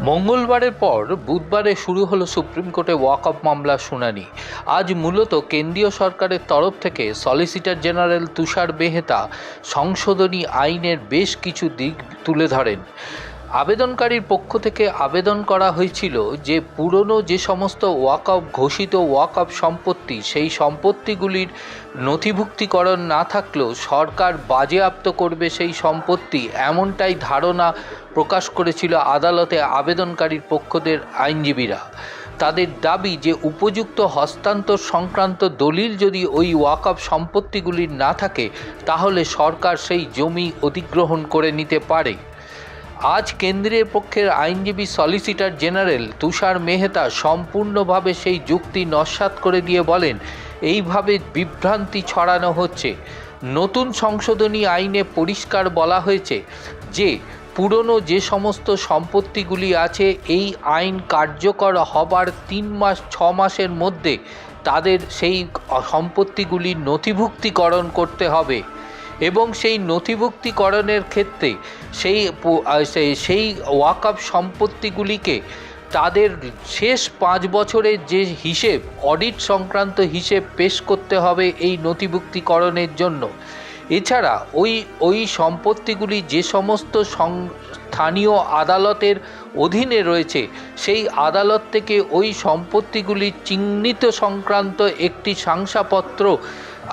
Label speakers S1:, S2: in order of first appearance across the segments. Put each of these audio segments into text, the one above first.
S1: মঙ্গলবারের পর বুধবারে শুরু হলো সুপ্রিম কোর্টে ওয়াক আপ মামলার শুনানি। আজ মূলত কেন্দ্রীয় সরকারের তরফ থেকে সলিসিটর জেনারেল তুষার বেহেতা সংশোধনী আইনের বেশ কিছু দিক তুলে ধরেন। আবেদনকারীর পক্ষ থেকে আবেদন করা হয়েছিল যে পুরনো যে সমস্ত ওয়াকআপ, ঘোষিত ওয়াকআপ সম্পত্তি, সেই সম্পত্তিগুলির নথিভুক্তিকরণ না থাকলেও সরকার বাজেয়াপ্ত করবে সেই সম্পত্তি এমনটাই ধারণা প্রকাশ করেছিল আদালতে আবেদনকারীর পক্ষদের আইনজীবীরা। তাদের দাবি যে উপযুক্ত হস্তান্তর সংক্রান্ত দলিল যদি ওই ওয়াকআপ সম্পত্তিগুলির না থাকে, তাহলে সরকার সেই জমি অধিগ্রহণ করে নিতে পারে। আজ কেন্দ্রের পক্ষের আইনজীবী সলিসিটর জেনারেল তুষার মেহতা সম্পূর্ণভাবে সেই যুক্তি নস্যাৎ করে দিয়ে বলেন, এইভাবে বিভ্রান্তি ছড়ানো হচ্ছে। নতুন সংশোধনী আইনে পরিষ্কার বলা হয়েছে যে, পুরনো যে সমস্ত সম্পত্তিগুলি আছে, এই আইন কার্যকর হবার তিন মাস, ছ মাসের মধ্যে তাদের সেই সম্পত্তিগুলি নথিভুক্তিকরণ করতে হবে। এবং সেই নথিভুক্তিকরণের ক্ষেত্রে সেই সেই- ওয়াকআপ সম্পত্তিগুলিকে তাদের শেষ পাঁচ বছরের যে হিসেব, অডিট সংক্রান্ত হিসেব পেশ করতে হবে এই নথিভুক্তিকরণের জন্য। এছাড়া ওই ওই সম্পত্তিগুলি যে সমস্ত স্থানীয় আদালতের অধীনে রয়েছে, সেই আদালত থেকে ওই সম্পত্তিগুলি চিহ্নিত সংক্রান্ত একটি শংসাপত্র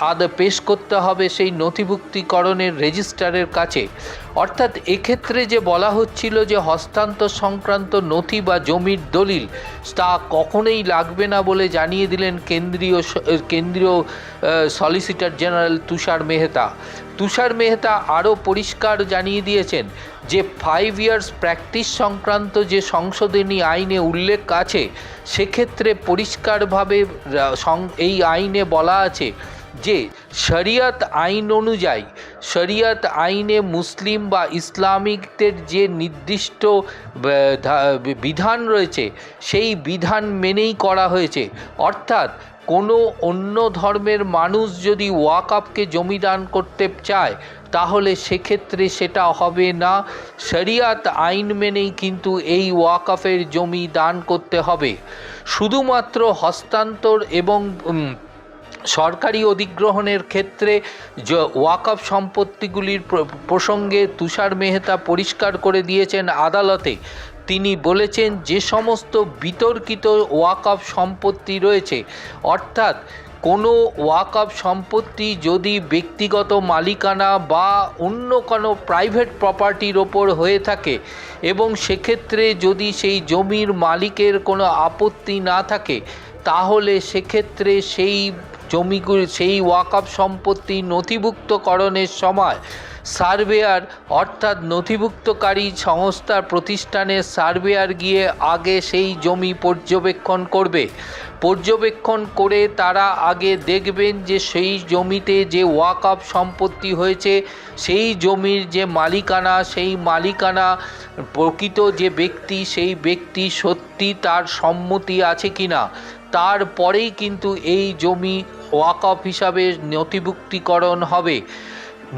S1: আদ পেশ করতে হবে সেই নথিভুক্তিকরণের রেজিস্ট্রারের কাছে। অর্থাৎ এক্ষেত্রে যে বলা হচ্ছিল যে হস্তান্তর সংক্রান্ত নথি বা জমির দলিল, তা কখনোই লাগবে না বলে জানিয়ে দিলেন কেন্দ্রীয় কেন্দ্রীয় সলিসিটর জেনারেল তুষার মেহতা। তুষার মেহতা আরও পরিষ্কার জানিয়ে দিয়েছেন যে ফাইভ ইয়ার্স প্র্যাকটিস সংক্রান্ত যে সংশোধনী আইনে উল্লেখ আছে, সেক্ষেত্রে পরিষ্কারভাবে এই আইনে বলা আছে যে শরিয়ত আইন অনুযায়ী, শরিয়ত আইনে মুসলিম বা ইসলামিকদের যে নির্দিষ্ট বিধান রয়েছে, সেই বিধান মেনেই করা হয়েছে। অর্থাৎ কোনো অন্য ধর্মের মানুষ যদি ওয়াকআপকে জমিদান করতে চায়, তাহলে সেক্ষেত্রে সেটা হবে না। শরিয়াত আইন মেনেই কিন্তু এই ওয়াকআফের জমি দান করতে হবে। শুধুমাত্র হস্তান্তর এবং সরকারি অধিগ্রহণের ক্ষেত্রে ওয়াকফ সম্পত্তিগুলির প্রসঙ্গে তুষার মেহতা পরিষ্কার করে দিয়েছেন আদালতে। তিনি বলেছেন, যে সমস্ত বিতর্কিত ওয়াকফ সম্পত্তি রয়েছে, অর্থাৎ কোনো ওয়াকফ সম্পত্তি যদি ব্যক্তিগত মালিকানা বা অন্য কোনো প্রাইভেট প্রপার্টির ওপর হয়ে থাকে এবং সেক্ষেত্রে যদি সেই জমির মালিকের কোনো আপত্তি না থাকে, তাহলে সেক্ষেত্রে সেই জমিগুলি সেই ওয়াকআপ সম্পত্তি নথিভুক্তকরণের সময় সার্ভেয়ার, অর্থাৎ নথিভুক্তকারী সংস্থার প্রতিষ্ঠানের সার্ভেয়ার গিয়ে আগে সেই জমি পর্যবেক্ষণ করবে। পর্যবেক্ষণ করে তারা আগে দেখবেন যে সেই জমিতে যে ওয়াকআপ সম্পত্তি হয়েছে, সেই জমির যে মালিকানা, সেই মালিকানা প্রকৃত যে ব্যক্তি, সেই ব্যক্তি সত্যি তার সম্মতি আছে কিনা। তারপরেই কিন্তু এই জমি ওয়াকফ হিসাবে নথিভুক্তিকরণ হবে।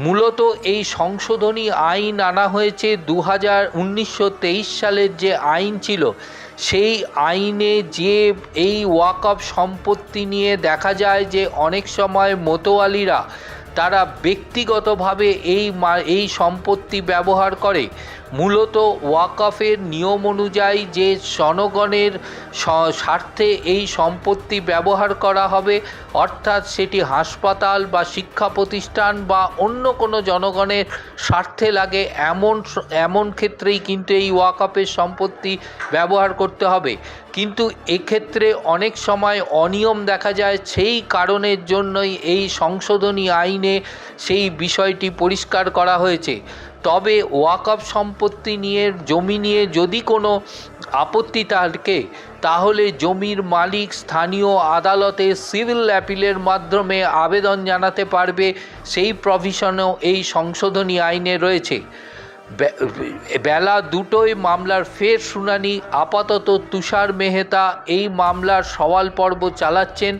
S1: মূলত এই সংশোধনী আইন আনা হয়েছে দু হাজার সালের যে আইন ছিল, সেই আইনে যে এই ওয়াকফ সম্পত্তি নিয়ে দেখা যায় যে অনেক সময় মতোয়ালিরা তারা ব্যক্তিগতভাবে এই এই সম্পত্তি ব্যবহার করে। মূলত ওয়াকফের নিয়ম অনুযায়ী যে জনগণের স্বার্থে এই সম্পত্তি ব্যবহার করা হবে, অর্থাৎ সেটি হাসপাতাল বা শিক্ষা প্রতিষ্ঠান বা অন্য কোনো জনগণের স্বার্থে লাগে, এমন এমন ক্ষেত্রেই কিন্তু এই ওয়াকফের সম্পত্তি ব্যবহার করতে হবে। কিন্তু এক্ষেত্রে অনেক সময় অনিয়ম দেখা যায়। সেই কারণের জন্যই এই সংশোধনী আইনে সেই বিষয়টি পরিষ্কার করা হয়েছে। তবে ওয়াকফ সম্পত্তি নিয়ে, জমি নিয়ে যদি কোনো আপত্তি থাকে, তাহলে জমির মালিক স্থানীয় আদালতে সিভিল অ্যাপিলের মাধ্যমে আবেদন জানাতে পারবে। সেই প্রভিশনও এই সংশোধনী আইনে রয়েছে। বেলা দুটোই মামলার ফের শুনানি। আপাতত তুষার মেহতা এই মামলার সওয়াল পর্ব চালাচ্ছেন।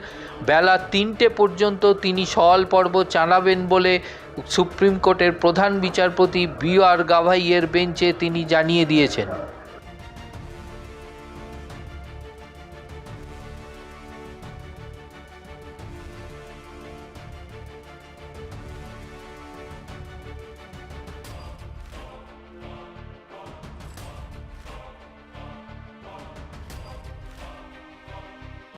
S1: বেলা তিনটে পর্যন্ত তিনি সওয়াল পর্ব চালাবেন বলে সুপ্রিম কোর্টের প্রধান বিচারপতি বি আর গাভাইয়ের বেঞ্চে তিনি জানিয়ে দিয়েছেন।